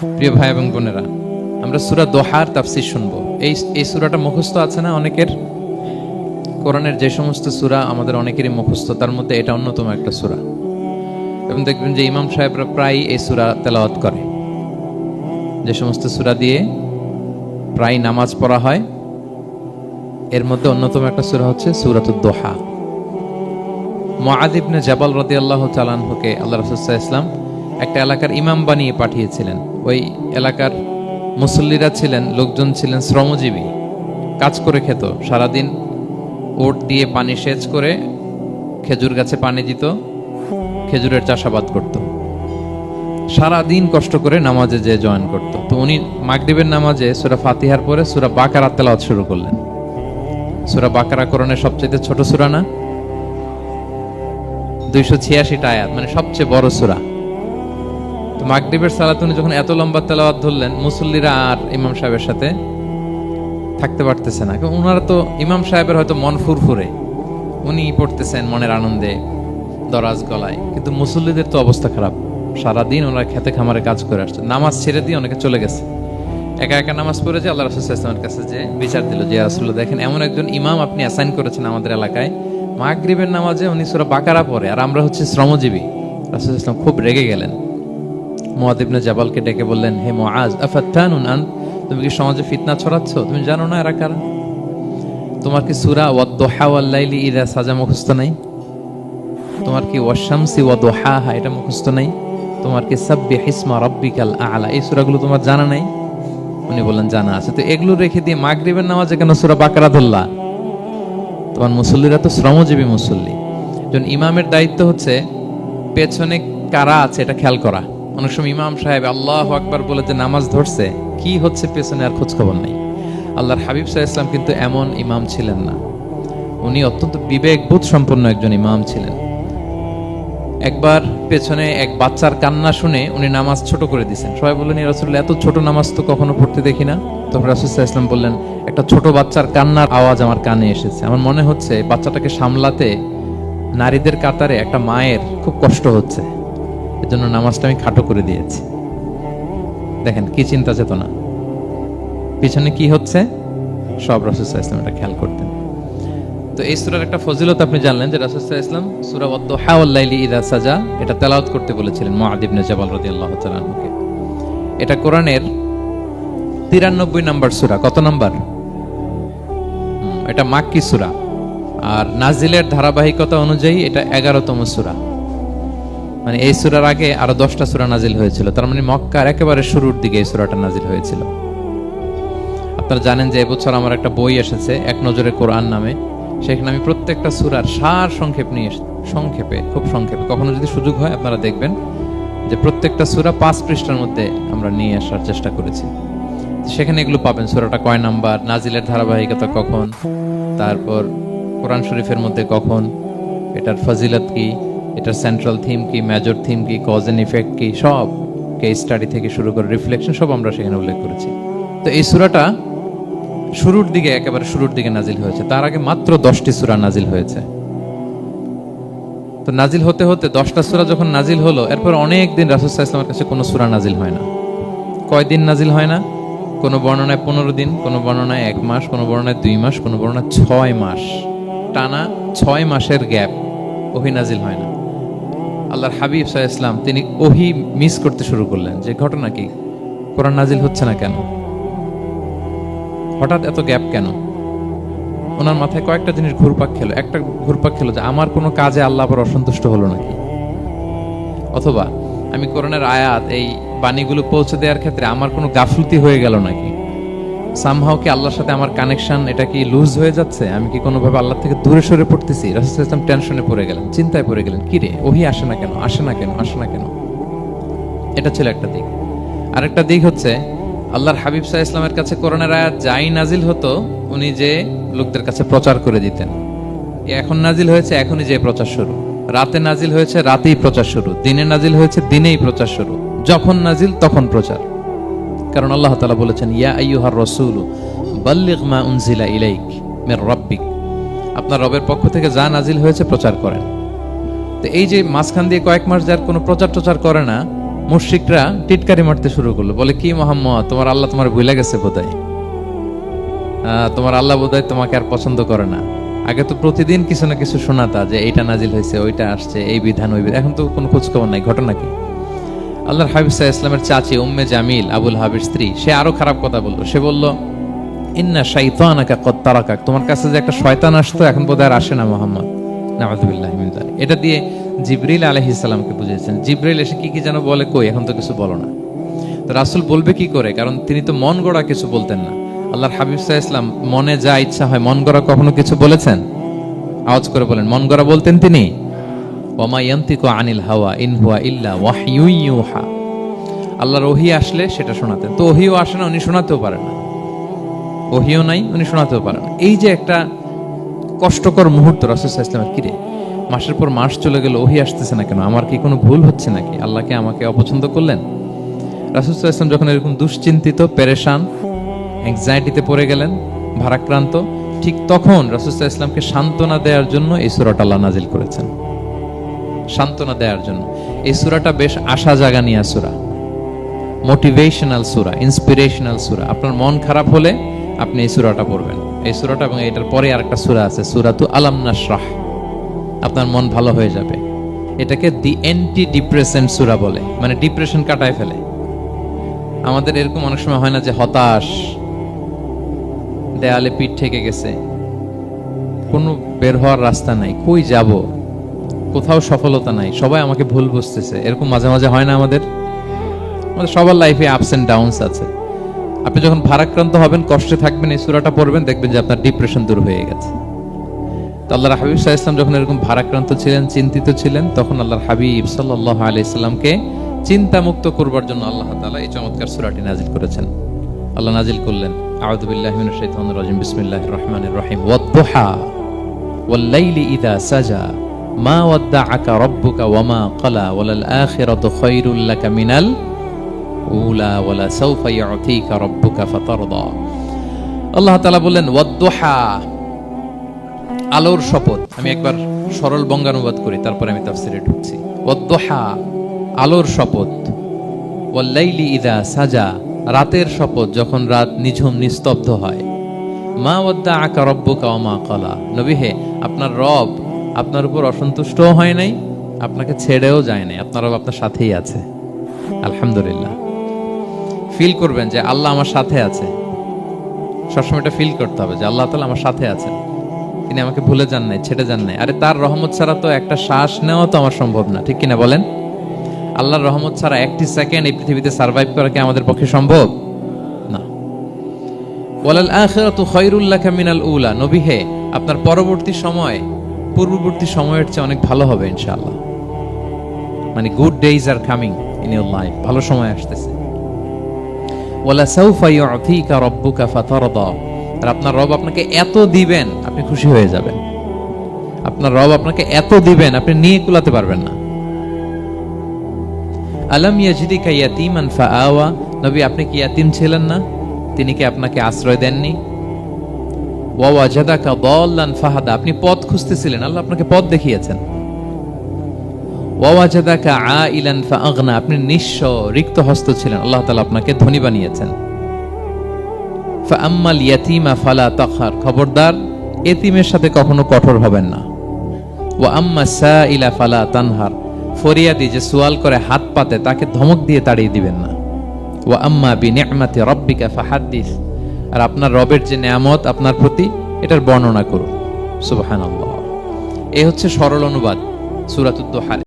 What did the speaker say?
প্রিয় ভাই এবং বোনেরা, আমরা সুরা দোহার তাফসির শুনব। এই এই সুরাটা মুখস্থ আছে না অনেকের? কোরআনের যে সমস্ত সুরা আমাদের অনেকেরই মুখস্থ, তার মধ্যে এটা অন্যতম একটা সুরা। এবং দেখবেন যে ইমাম সাহেবরা প্রায় এই সুরা তেলাওয়াত করে। যে সমস্ত সুরা দিয়ে প্রায় নামাজ পড়া হয়, এর মধ্যে অন্যতম একটা সুরা হচ্ছে সুরাতুদ দোহা। মহাদিবনে জাবাল রদি আল্লাহ চালানহুকে আল্লাহ রসুল্লাহ ইসলাম একটা এলাকার ইমাম বানিয়ে পাঠিয়েছিলেন। ওই এলাকার মুসল্লিরা ছিলেন, লোকজন ছিলেন শ্রমজীবী। কাজ করে খেত। সারাদিন ওট দিয়ে পানি সেচ করে খেজুর গাছে পানি দিত, খেজুরের চাষাবাদ করত। সারা দিন কষ্ট করে নামাজে যে জয়েন করত। তো উনি মাগরিবের নামাজে সুরা ফাতিহার পরে সুরা বাকারা তেলাওয়াত শুরু করলেন। সুরা বাকারা করণের সবচেয়ে ছোট সুরা না? দুইশো ছিয়াশিটা আয়াত মানে সবচেয়ে বড় সুরা। তো মাগরিবের সালাত উনি যখন এত লম্বা তেলাওয়াত ধরলেন, মুসল্লিরা আর ইমাম সাহেবের সাথে থাকতে পারতেছে না। ওনারা তো ইমাম সাহেবের হয়তো মন ফুরফুরে। উনি পড়তেছেন মনের আনন্দে, দরাজ গলায়। কিন্তু মুসল্লিদের তো অবস্থা খারাপ। সারাদিন ওনারা খেতে খামারে কাজ করে আসছে। নামাজ ছেড়ে দিয়ে অনেকে চলে গেছে। একা একা নামাজ পড়েছে আল্লাহ রাসুল ইসলামের কাছে যে বিচার দিল যে রাসুল্লাহ দেখেন এমন একজন ইমাম আপনি অ্যাসাইন করেছেন আমাদের এলাকায়। মাগরিবের নামাজে উনি সুরা বাকারা পড়ে। আর আমরা হচ্ছে শ্রমজীবী। রাসুল ইসলাম খুব রেগে গেলেন। মোয়াদিবনে জাবালকে ডেকে বললেন, হে মোয়াজ আফাত্তানুন আন? তুমি কি সমাজে ফিতনা ছড়াচ্ছ? তুমি জানো না এরা কারা? তোমার কি সুরা ওয়াদ্দোহা ওয়াল্লাইলি ইদা সাজা মুখস্থ নাই? তোমার কি ওয়াশামসি ওয়াদোহাহা এটা মুখস্থ নাই? তোমার কি সাব্বি হিসমা রব্বিকাল আলা? এই সূরাগুলো তোমার জানা নাই? উনি বললেন, জানা আছে। তো এগুলো রেখে দিয়ে মাগরিবের নামাজে কেন সুরা বাকারা ধরলা? তোমার মুসল্লিরা তো শ্রমজীবী মুসল্লি। ইমামের দায়িত্ব হচ্ছে, পেছনে কারা আছে এটা খেয়াল করা। অনেক সময় ইমাম সাহেব আল্লাহ আকবার বলে যে নামাজ ধরছে, কি হচ্ছে পেছনে আর খোঁজ খবর নেই। আল্লাহর হাবিব সাহা ইসলাম কিন্তু এমন ইমাম ছিলেন না। উনি অত্যন্ত বিবেকবোধ সম্পন্ন একজন ইমাম ছিলেন। একবার পেছনে এক বাচ্চার কান্না শুনে উনি নামাজ ছোট করে দিয়েছেন। সবাই বললেন রাসুল্লাহ এত ছোট নামাজ তো কখনো পড়তে দেখি না? তখন রাসুল্লাহ ইসলাম বললেন, একটা ছোট বাচ্চার কান্নার আওয়াজ আমার কানে এসেছে। আমার মনে হচ্ছে বাচ্চাটাকে সামলাতে নারীদের কাতারে একটা মায়ের খুব কষ্ট হচ্ছে। এজন্য নামাজটা আমি খাটো করে দিয়েছি। দেখেন, কি চিন্তা চেতনা। পিছনে কি হচ্ছে? সব রাসুল্লাহ ইসলাম এটা খেয়াল করতেন। তো এই সুরার একটা ফজিলত আপনি জানলেন যে রাসুল্লাহ ইসলাম সুরা ওয়াদ্দোহা ওয়াল্লাইলি ইদা সাজা, এটা তেলাওয়াত করতে বলেছিলেন মুআদিবনে জাবাল রাদিয়াল্লাহু তাআলা আনহুকে। এটা কোরআনের তিরানব্বই নাম্বার সুরা। কত নাম্বার? এটা মাক্কি সুরা। আর নাজিলের ধারাবাহিকতা অনুযায়ী এটা এগারোতম সুরা। মানে এই সুরার আগে আরও দশটা সুরা নাজিল হয়েছিল। তার মানে মক্কার একেবারে শুরুর দিকে এই সুরাটা নাজিল হয়েছিল। আপনারা জানেন যে এবছর আমার একটা বই এসেছে, এক নজরে কোরআন নামে। সেখানে আমি প্রত্যেকটা সুরার সার সংক্ষেপ নিয়ে সংক্ষেপে, খুব সংক্ষেপে। কখনো যদি সুযোগ হয়, আপনারা দেখবেন যে প্রত্যেকটা সুরা পাঁচ পৃষ্ঠার মধ্যে আমরা নিয়ে আসার চেষ্টা করেছি। সেখানে এগুলো পাবেন। সুরাটা কয় নাম্বার? নাজিলের ধারাবাহিকতা কখন? তারপর কোরআন শরীফের মধ্যে কখন? এটার ফজিলত কি? এটার সেন্ট্রাল থিম কি মেজর থিম কি কজ এন্ড ইফেক্ট কি, সব কেস স্টাডি থেকে শুরু করে রিফ্লেকশন সব আমরা সেখানে উল্লেখ করেছি। তো এই সুরাটা শুরুর দিকে একেবারে শুরুর দিকে নাজিল হয়েছে। তার আগে মাত্র দশটি সুরা নাজিল হয়েছে। তো নাজিল হতে হতে দশটা সুরা যখন নাজিল হলো, এরপর অনেক দিন রাসুসাহ ইসলামের কাছে কোনো সুরা নাজিল হয় না। কয়দিন নাজিল হয় না? কোনো বর্ণনায় পনেরো দিন, কোনো বর্ণনায় এক মাস, কোনো বর্ণনায় দুই মাস, কোনো বর্ণনায় ছয় মাস। টানা ছয় মাসের গ্যাপ, ওহি নাজিল হয় না। আল্লাহর হাবিব সাহা ইসলাম তিনি ওহি মিস করতে শুরু করলেন যে ঘটনা কি? কোরআন নাজিল হচ্ছে না কেন? হঠাৎ এত গ্যাপ কেন? ওনার মাথায় কয়েকটা জিনিস ঘুরপাক খেলো। একটা ঘুরপাক খেলো যে আমার কোনো কাজে আল্লাহ আবার অসন্তুষ্ট হলো নাকি? অথবা আমি কোরআনের আয়াত, এই বাণীগুলো পৌঁছে দেওয়ার ক্ষেত্রে আমার কোনো গাফলতি হয়ে গেল নাকি? সামহাও কি আল্লাহর সাথে আমার কানেকশন এটা কি লুজ হয়ে যাচ্ছে? আমি কি কোনোভাবে আল্লাহ থেকে দূরে সরে পড়তেছি? রাসুল ইসলাম টেনশনে পড়ে গেলেন, চিন্তায় পড়ে গেলেন, কি রে, ওহি আসে না কেন? আসে না কেন? আসে না কেন? এটা ছিল একটা দিক। আরেকটা দিক হচ্ছে, আল্লাহর হাবিব সাহা ইসলামের কাছে করোনার আয়াত যাই নাজিল হতো, উনি যে লোকদের কাছে প্রচার করে দিতেন। এখন নাজিল হয়েছে, এখনই যে প্রচার শুরু। রাতে নাজিল হয়েছে, রাতেই প্রচার শুরু। দিনে নাজিল হয়েছে, দিনেই প্রচার শুরু। যখন নাজিল, তখন প্রচার। কারণ আল্লাহ তাআলা বলেছেন, ইয়া আইয়ুহার রাসূল, বাল্লিগ মা উনজিলা ইলাইক মির রাব্বিক। আপনার রবের পক্ষ থেকে যা নাজিল হয়েছে প্রচার করেন। তো এই যে মাঝখান দিয়ে কয়েক মাস যার কোনো প্রচার টচার করে না, মুশরিকরা টিটকারি মারতে শুরু করল। বলে, কি মোহাম্মদ, তোমার আল্লাহ তোমার ভুলে গেছে বোধহয়? তোমার আল্লাহ বোধহয় তোমাকে আর পছন্দ করে না। আগে তো প্রতিদিন কিছু না কিছু শোনাতা যে, এইটা নাজিল হয়েছে, ওইটা আসছে, এই বিধান, ওই এখন তো কোনো খোঁজখবর নাই, ঘটনা কি? আল্লাহর হাবিব সাহা ইসলামের চাচি উম্মে জামিল, আবুল হাবির স্ত্রী, সে আরও খারাপ কথা বলল। সে বলল, ইন্না শাইতানাকা কদ তারাকাক। তোমার কাছে যে একটা শয়তান আসতো, এখন বোধহয় আর আসে না মোহাম্মদ। নামাজুবিল্লাহ এটা দিয়ে জিবরিল আলাইহিস সালামকে বুঝিয়েছেন। জিবরিল এসে কি কি যেন বলে, কই, এখন তো কিছু বলো না। তো রাসূল বলবে কি করে? কারণ তিনি তো মন গড়া কিছু বলতেন না। আল্লাহর হাবিব সাহা ইসলাম মনে যা ইচ্ছা হয়, মন গড়া কখনো কিছু বলেছেন? আওয়াজ করে বলেন, মন গড়া বলতেন তিনি? আল্লাহর ওহি আসলে সেটা শোনাতেন। তো ওহিও আসে না, উনি শোনাতেও পারেন না। ওহিও নাই, উনি শোনাতেও পারেন না। এই যে একটা কষ্টকর মুহূর্ত রাসুল ইসলামের কিরে? মাসের পর মাস চলে গেল, ওহি আসতেছে না কেন? আমার কি কোনো ভুল হচ্ছে নাকি? আল্লাহকে আমাকে অপছন্দ করলেন? রাসুল ইসলাম যখন এরকম দুশ্চিন্তিত, পেরেশান অ্যাংজাইটিতে পড়ে গেলেন, ভারাক্রান্ত, ঠিক তখন রাসুল ইসলামকে সান্ত্বনা দেওয়ার জন্য এই সুরাটা আল্লাহ নাজিল করেছেন। সান্ত্বনা দেওয়ার জন্য। এই সুরাটা বেশ আশা জাগা নিয়ে সুরা। মোটিভেশনাল সুরা ইন্সপিরেশনাল সুরা। আপনার মন খারাপ হলে আপনি এই সুরাটা পড়বেন। এই সুরাটা এবং এটার পরে আরেকটা সুরা আছে, সুরাতু আলাম নাশরাহ। আপনার মন ভালো হয়ে যাবে। এটাকে দি অ্যান্টি ডিপ্রেশন সুরা বলে। মানে ডিপ্রেশন কাটায় ফেলে। আমাদের এরকম অনেক সময় হয় না যে হতাশ, দেয়ালে পিঠ ঠেকে গেছে। কোনো বের হওয়ার রাস্তা নাই। কই যাব? কোথাও সফলতা নাই, সবাই আমাকে ভুল বুঝতেছে। এরকম মাঝে মাঝে হয় না আমাদের? আমাদের সবার লাইফে আপস এন্ড ডাউনস আছে। আপনি যখন ভারাক্রান্ত হবেন, কষ্টে থাকবেন, এই সুরাটা পড়বেন, দেখবেন যে আপনার ডিপ্রেশন দূর হয়ে গেছে। তো আল্লাহর হাবিব সাহা ইসলাম যখন এরকম ভারাক্রান্ত ছিলেন, চিন্তিত ছিলেন, তখন আল্লাহর হাবিব সাল্লাহ আলি ইসলামকে চিন্তা মুক্ত করবার জন্য আল্লাহ তালা এই চমৎকার সুরাটি নাজিল করেছেন। আল্লাহ নাজিল করলেন শাইতানির রাজিম, বিসমিল্লাহির রহমানির রহিম, ওয়াদ-দুহা মা ওয়াদ্দা ওয়ামা কলা ওয়ালাল আখিরাতু খায়রুল লাকা মিনাল উলা, ওয়ালা সাউফা ইউতিকা ফাতারদা। আল্লাহ তাআলা ওয়াদ্দুহা, আলোর শপথ। আমি একবার সরল বঙ্গানুবাদ করি, তারপর আমি তাফসিরে ঢুকছি। ওয়াদ্দুহা, আলোর শপথ। ওয়াল্লাইলি ইদা সাজা, রাতের শপথ যখন রাত নিঝুম নিস্তব্ধ হয়। মা ওয়াদ্দা আকা রব্বুকা ওয়া কলা নবী হে, আপনার রব আপনার উপর অসন্তুষ্টও হয় নাই, আপনাকে ছেড়েও যায় নাই, আপনার আপনার সাথেই আছে। আলহামদুলিল্লাহ। ফিল করবেন যে আল্লাহ আমার সাথে আছে। সবসময় এটা ফিল করতে হবে যে আল্লাহ তাআলা আমার সাথে আছেন। তিনি আমাকে ভুলে যান নাই, ছেড়ে যান নাই। আরে তার রহমত ছাড়া তো একটা শ্বাস নেওয়া তো আমার সম্ভব না, ঠিক কিনা বলেন? আল্লাহর রহমত ছাড়া একটি সেকেন্ড এই পৃথিবীতে সার্ভাইভ করা কি আমাদের পক্ষে সম্ভব? না। ওয়ালাল আখিরাতু খায়রুল লাকা মিনাল উলা। নবী হে, আপনার পরবর্তী সময় পূর্ববর্তী সময়ের চেয়ে অনেক ভালো হবে, ইনশাআল্লাহ। মানে good days are coming in your life ভালো সময় আসতেছে। ওয়ালা সাউফা ইউতিকা রাব্বুকা ফাতারদা। আর আপনার রব আপনাকে এত দিবেন, আপনি খুশি হয়ে যাবেন। আপনার রব আপনাকে এত দিবেন, আপনি নিয়ে কুলাতে পারবেন না। আলাম ইয়াজিদিকা ইয়াতিমান ফাআওয়া। নবী, আপনি কি ইয়াতিম ছিলেন না? তিনি কি আপনাকে আশ্রয় দেননি? আপনি পথ খুঁজতেছিলেন, আল্লাহ আপনাকে পথ দেখিয়েছেন। আপনি রিক্ত হস্ত ছিলেন, আল্লাহ তাআলা আপনাকে ধনী বানিয়েছেন। খবরদার, এতিমের সাথে কখনো কঠোর হবেন না। ওয়া আম্মা ফালা তানহার। ফরিয়াদি যে সুয়াল করে হাত পাতে, তাকে ধমক দিয়ে তাড়িয়ে দিবেন না। ওয়া আম্মা বি নি'মাতি রাব্বিকা ফাহাদ্দিস। আর আপনার রবের যে নিয়ামত আপনার প্রতি, এটার বর্ণনা করুন। সুবাহ এ হচ্ছে সরল অনুবাদ, সুরাতুদ্দোহারে। দোহার